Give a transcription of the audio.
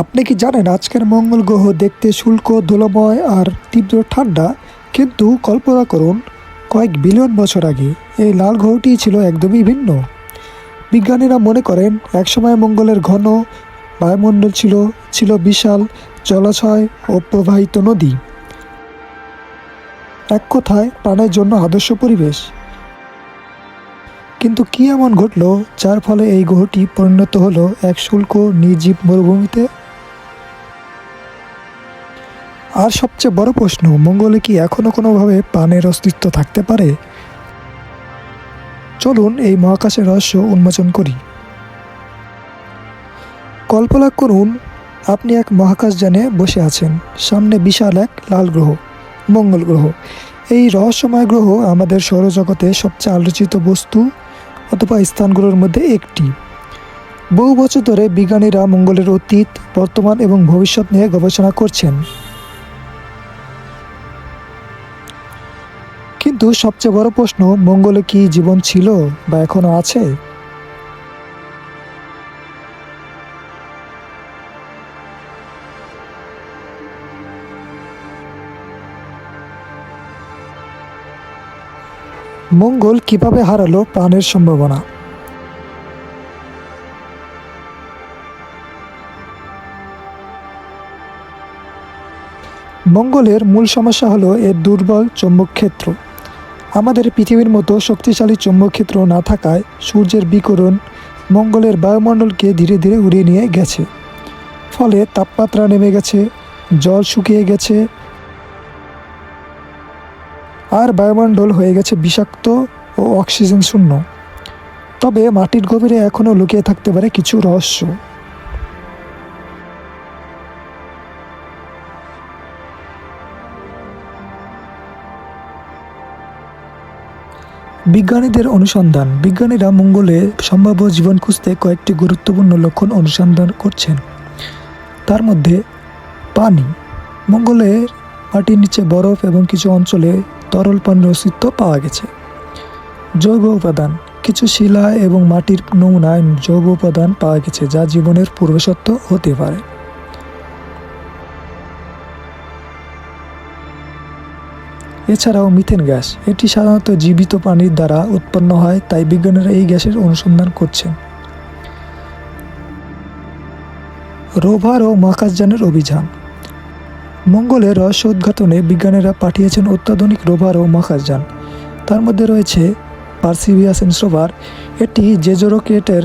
আপনি কি জানেন আজকের মঙ্গল গ্রহ দেখতে শুল্ক, ধুলোময় আর তীব্র ঠান্ডা? কিন্তু কল্পনা করুন, কয়েক বিলিয়ন বছর আগে এই লাল গ্রহটি ছিল একদমই ভিন্ন। বিজ্ঞানীরা মনে করেন, একসময় মঙ্গলের ঘন বায়ুমণ্ডল ছিল ছিল বিশাল জলাশয় ও প্রবাহিত নদী। এক কথায়, প্রাণের জন্য আদর্শ পরিবেশ। কিন্তু কি এমন ঘটলো, যার ফলে এই গ্রহটি পরিণত হলো এক শুল্ক নির্জীব মরুভূমিতে? আর সবচেয়ে বড় প্রশ্ন, মঙ্গলে কি এখনও কোনোভাবে প্রাণের অস্তিত্ব থাকতে পারে? চলুন এই মহাকাশের রহস্য উন্মোচন করি। কল্পনা করুন, আপনি এক মহাকাশযানে বসে আছেন। সামনে বিশাল এক লাল গ্রহ, মঙ্গল গ্রহ। এই রহস্যময় গ্রহ আমাদের সৌরজগতে সবচেয়ে আলোচিত বস্তু অথবা স্থানগুলোর মধ্যে একটি। বহু বছর ধরে বিজ্ঞানীরা মঙ্গলের অতীত, বর্তমান এবং ভবিষ্যৎ নিয়ে গবেষণা করছেন। কিন্তু সবচেয়ে বড় প্রশ্ন, মঙ্গলে কি জীবন ছিল বা এখনও আছে? মঙ্গল কীভাবে হারালো প্রাণের সম্ভাবনা? মঙ্গলের মূল সমস্যা হলো এর দুর্বল চৌম্বক ক্ষেত্র আমাদের পৃথিবীর মতো শক্তিশালী চৌম্বক ক্ষেত্র না থাকায় সূর্যের বিকরণ মঙ্গলের বায়ুমণ্ডলকে ধীরে ধীরে উড়িয়ে নিয়ে গেছে। ফলে তাপমাত্রা নেমে গেছে, জল শুকিয়ে গেছে, আর বায়ুমণ্ডল হয়ে গেছে বিষাক্ত ও অক্সিজেন শূন্য। তবে মাটির গভীরে এখনও লুকিয়ে থাকতে পারে কিছু রহস্য। বিজ্ঞানীদের অনুসন্ধান। বিজ্ঞানীরা মঙ্গলে সম্ভাব্য জীবন খুঁজতে কয়েকটি গুরুত্বপূর্ণ লক্ষণ অনুসন্ধান করছেন। তার মধ্যে পানি। মঙ্গলের মাটির নিচে বরফ এবং কিছু অঞ্চলে তরল পানির অস্তিত্ব পাওয়া গেছে। জৈব উপাদান। কিছু শিলা এবং মাটির নমুনায় জৈব উপাদান পাওয়া গেছে, যা জীবনের পূর্বসত্ত্ব হতে পারে। এছাড়াও মিথেন গ্যাস, এটি সাধারণত জীবিত প্রাণীর দ্বারা উৎপন্ন হয়, তাই বিজ্ঞানীরা এই গ্যাসের অনুসন্ধান করছেন। রোভার ও মহাকাশযানের অভিযান। মঙ্গলের রহস্য উদ্ঘাটনে বিজ্ঞানীরা পাঠিয়েছেন অত্যাধুনিক রোভার ও মহাকাশযান তার মধ্যে রয়েছে পার্সিভিয়াসেন্স রোভার, এটি জেজো রকেটের